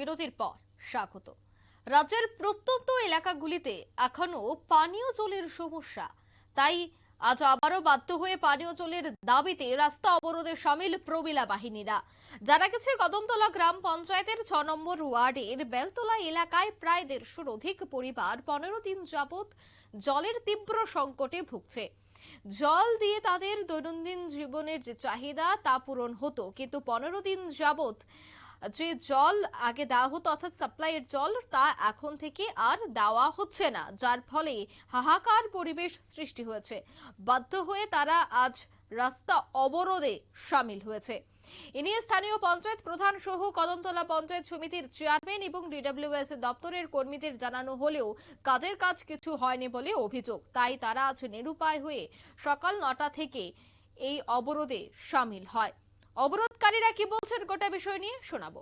বিরতির পর স্বাগত। রাজ্যের প্রত্যন্ত এলাকাগুলিতে এখনও পানীয় জলের সমস্যা। তাই আজ আবারও বাধ্য হয়ে পানীয় জলের দাবিতে রাস্তা অবরোধে সামিল প্রমিলা বাহিনীরা। জানা গেছে, কদমতলা গ্রাম পঞ্চায়েতের ছ নম্বর ওয়ার্ডের বেলতলা এলাকায় প্রায় দেড়শোর অধিক পরিবার পনেরো দিন যাবৎ জলের তীব্র সংকটে ভুগছে। জল দিয়ে তাদের দৈনন্দিন জীবনের যে চাহিদা তা পূরণ হতো, কিন্তু পনেরো দিন যাবৎ যে জল আগে দেওয়া হতো, অর্থাৎ সাপ্লাইয়ের জল, তা এখন থেকে আর দেওয়া হচ্ছে না। যার ফলে হাহাকার পরিবেশ সৃষ্টি হয়েছে। বাধ্য হয়ে তারা আজ রাস্তা অবরোধে সামিল হয়েছে। এ নিয়ে স্থানীয় পঞ্চায়েত প্রধান সহ কদমতলা পঞ্চায়েত সমিতির চেয়ারম্যান এবং ডিডব্লিউএস দপ্তরের কর্মীদের জানানো হলেও কাজের কাজ কিছু হয়নি বলে অভিযোগ। তাই তারা আজ নিরুপায় হয়ে সকাল নটা থেকে এই অবরোধে সামিল হয়। অবরোধকারীরা কি বলছেন গোটা বিষয় নিয়ে শোনাবো।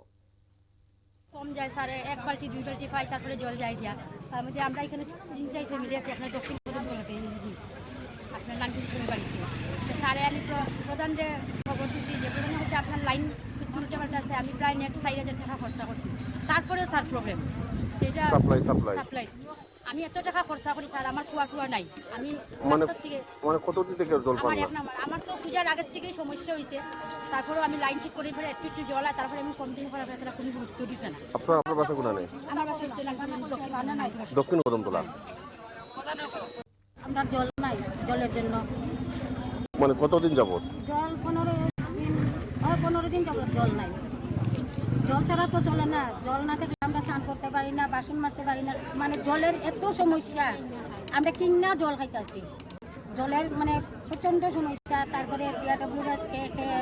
কম যায় স্যার এক বালতি দুই বালতি পাই তারপরে জল যায় দিয়া তার মধ্যে আমরা এখানে তিন চার ফ্যামিলি আছি আপনার দক্ষিণ কদমতলাতে আপনার নানপুর বাড়িতে? স্যারে আমি প্র- প্রধানরে খবর দিচ্ছি যে প্রধান হচ্ছে আপনার লাইন উল্টে পাল্টা আছে আমি প্রায় নেক্সট চার হাজার টাকা খরচা করছি। তারপরেও স্যার প্রবলেম সেটা সাপ্লাই সাপ্লাই সাপ্লাই আমি এত টাকা খরচা করি স্যার আমার কুয়া টুয়া নাই। আমি মানে মানে কতদিন থেকে জল পান আমার না? আমার তো পূজার আগের থেকেই সমস্যা হয়েছে তারপরেও আমি লাইন ঠিক করে ফেলে একটু একটু জল হয় তারপরে আমি কমপ্লেন করার পরে তারা কোনো গুরুত্ব দিতে না। আপনার আপনার বাসা কোনানে আমার বাসা দক্ষিণ কদমতলা আমরা জল নাই জলের জন্য। মানে কতদিন যাবত জল পনেরো দিন পনেরো দিন যাবত জল নাই। জল ছাড়া তো চলে না জল না থাকলে আমরা স্নান করতে পারি না বাসন মাজতে পারি না। মানে জলের এত সমস্যা। আমরা কিনা জল খাইতেছি। জলের মানে প্রচণ্ড সমস্যা। তারপরে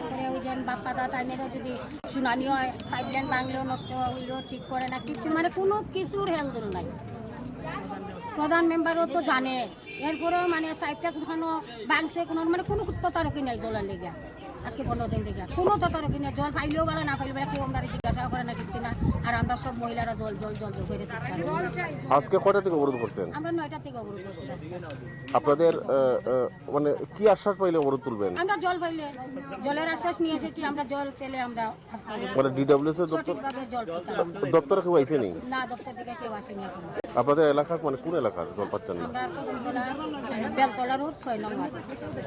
করে ওই যে বাপ্পা দা টাইমেরও যদি শুনানি হয় পাইপলাইন ভাঙলেও নষ্ট হইলেও ঠিক করে না, কিছু মানে কোনো কিছুর হেলদোল নাই। প্রধান মেম্বারও তো জানে। এরপরেও মানে পাইপটা কোনখানো ভাঙছে কোনো মানে কোনো তদারকি নাই জলের লেগে। আজকে পনেরো দিন থেকে কোনো তদারকি নেই জল পাইলেও বেলা না পাইলেও বেলা কেউ আমরা জিজ্ঞাসা করে না কিছু না। আর আমরা সব মহিলারা জল জল জল জল করে আজকে কয়টা থেকে অবরোধ করছেন? আমরা নয়টা থেকে অবরোধ করছি। আপনাদের মানে কি আশ্বাস পাইলে অবরোধ তুলবেন? আমরা জল পাইলে জলের আশ্বাস নিয়ে এসেছি আমরা জল পেলে আমরা মানে ডিডব্লিউএস এর দপ্তর দপ্তরে কেউ আইসেনি না? দপ্তর থেকে কেউ আসেনি আপনাদের এলাকা মানে কোন এলাকার জল পাচ্ছেন না? বেলতলা রোড ছয় নম্বর।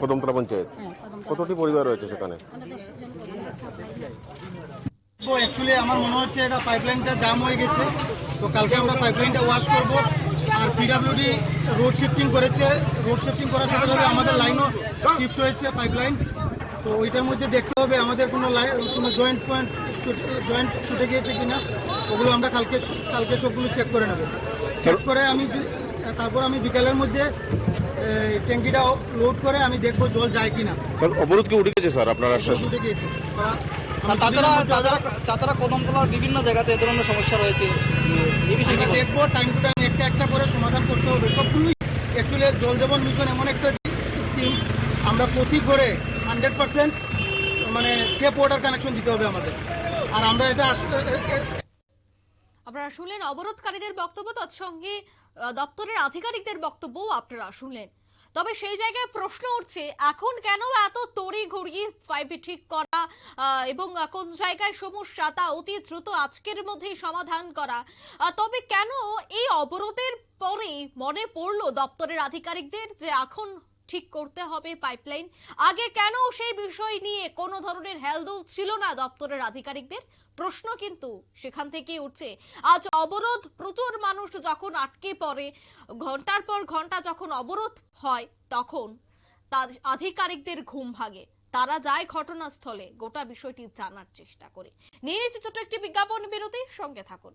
কদমতলা পঞ্চায়েত। হ্যাঁ কতটি পরিবার রয়েছে সেখানে? তো অ্যাকচুয়ালি আমার মনে হচ্ছে এটা পাইপলাইনটা জাম হয়ে গেছে। তো কালকে আমরা পাইপলাইনটা ওয়াশ করব। আর পিডাব্লিউডি রোড শিফটিং করেছে। রোড শিফটিং করার সাথে সাথে আমাদের লাইনও শিফট হয়েছে পাইপলাইন তো ওইটার মধ্যে দেখতে হবে আমাদের কোনো লাইন কোনো জয়েন্ট পয়েন্ট জয়েন্ট ছুটে গিয়েছে কিনা। ওগুলো আমরা কালকে কালকে সবগুলো চেক করে নেব। চেক করে আমি তারপর আমি বিকালের মধ্যে ট্যাঙ্কিটা লোড করে আমি দেখব জল যায় কিনা। স্যার অবরোধ কি উঠে গেছে স্যার আপনার উঠে গিয়েছে। তাছাড়া তাছাড়া তাছাড়া কদমতলার বিভিন্ন জায়গাতে এ ধরনের সমস্যা রয়েছে। এই বিষয়ে আমরা দেখব টাইম টু টাইম একটা একটা করে সমাধান করতে হবে। সবগুলোই অ্যাকচুয়ালি জল জীবন মিশন এমন একটা স্কিম আমরা প্রতি ঘরে হান্ড্রেড পার্সেন্ট মানে টেপ ওয়াটার কানেকশন দিতে হবে আমাদের। আর আমরা এটা আপনারা শুনলেন অবরোধকারীদের বক্তব্য। তৎসঙ্গে দপ্তরের আধিকারিকদের বক্তব্যও আপনারা শুনলেন। তবে সেই জায়গায় প্রশ্ন উঠছে, এখন কেন এত তড়ি ঘড়িয়ে পাইপে ঠিক করা এবং কোন জায়গায় সমস্যা তা অতি দ্রুত আজকের মধ্যেই সমাধান করা। তবে কেন এই অবরোধের পরে মনে পড়ল দপ্তরের আধিকারিকদের যে এখন ঠিক করতে হবে পাইপলাইন আগে কেন সেই বিষয় নিয়ে কোনো ধরনের হেলদোল ছিল না দপ্তরের আধিকারিকদের? প্রশ্ন কিন্তু সেখান থেকে উঠছে। আজ অবরোধ, প্রচুর মানুষ যখন আটকে পড়ে, ঘণ্টার পর ঘণ্টা যখন অবরোধ হয়, তখন তার আধিকারিকদের ঘুম ভাঙে। তারা যায় ঘটনাস্থলে। গোটা বিষয়টি জানার চেষ্টা করে। নিয়ে নিচ্ছে ছোট একটি বিজ্ঞাপন বিরতি। সঙ্গে থাকুন।